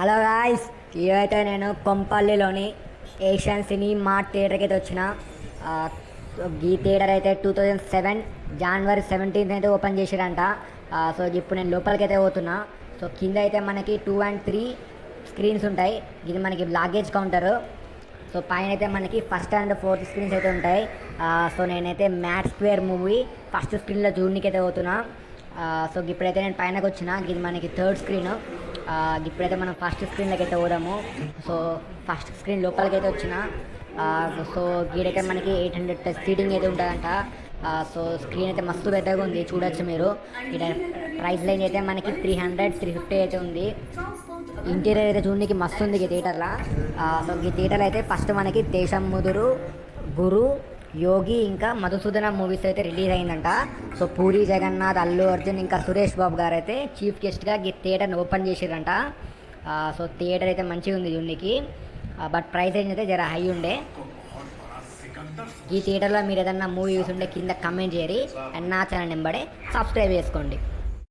Hello guys ఇదైతే నేను కొంపల్లిలోని Asian సినీ mart థియేటర్కి అయితే వచ్చిన ఈ థియేటర్ అయితే టూ థౌజండ్ సెవెన్ జనవరి సెవెంటీన్త్ అయితే ఓపెన్ చేసిరంట సో ఇప్పుడు నేను లోపలికి అయితే పోతున్నా. సో కింద అయితే మనకి టూ అండ్ త్రీ స్క్రీన్స్ ఉంటాయి. ఇది మనకి లాగేజ్ కౌంటరు. సో పైన అయితే మనకి ఫస్ట్ అండ్ ఫోర్త్ స్క్రీన్స్ అయితే ఉంటాయి. సో నేనైతే మ్యాట్ స్క్వేర్ మూవీ ఫస్ట్ స్క్రీన్లో చూడడానికి అయితే పోతున్నా సో ఇప్పుడైతే నేను పైనకి వచ్చిన ఇది మనకి థర్డ్ స్క్రీన్. ఇప్పుడైతే మనం ఫస్ట్ స్క్రీన్లోకి అయితే పోదాము సో ఫస్ట్ స్క్రీన్ లోపలికి అయితే వచ్చిన సో గీడైతే మనకి ఎయిట్ హండ్రెడ్ ప్లస్ సీటింగ్ అయితే ఉంటుందంట సో స్క్రీన్ అయితే మస్తు పెద్దగా ఉంది చూడొచ్చు మీరు. ఇక్కడ ప్రైస్ లైన్ అయితే మనకి త్రీ హండ్రెడ్ త్రీ ఫిఫ్టీ అయితే ఉంది. ఇంటీరియర్ అయితే చూడడానికి మస్తు ఉంది ఈ థియేటర్లో. సో ఈ థియేటర్ అయితే ఫస్ట్ మనకి దేశం ముదురు గురు యోగి ఇంకా మధుసూదన మూవీస్ అయితే రిలీజ్ అయిందంట. సో పూరి జగన్నాథ్ అల్లు అర్జున్ ఇంకా సురేష్ బాబు గారు అయితే చీఫ్ గెస్ట్గా ఈ థియేటర్ని ఓపెన్ చేసిరంట సో థియేటర్ అయితే మంచిగా ఉంది చూడడానికి బట్ ప్రైస్ అయితే జర హై ఉండే. ఈ థియేటర్లో మీరు ఏదన్నా మూవీ చూసి కింద కమెంట్ చేయరి అండ్ నా ఛానల్ నెంబడే సబ్స్క్రైబ్ చేసుకోండి.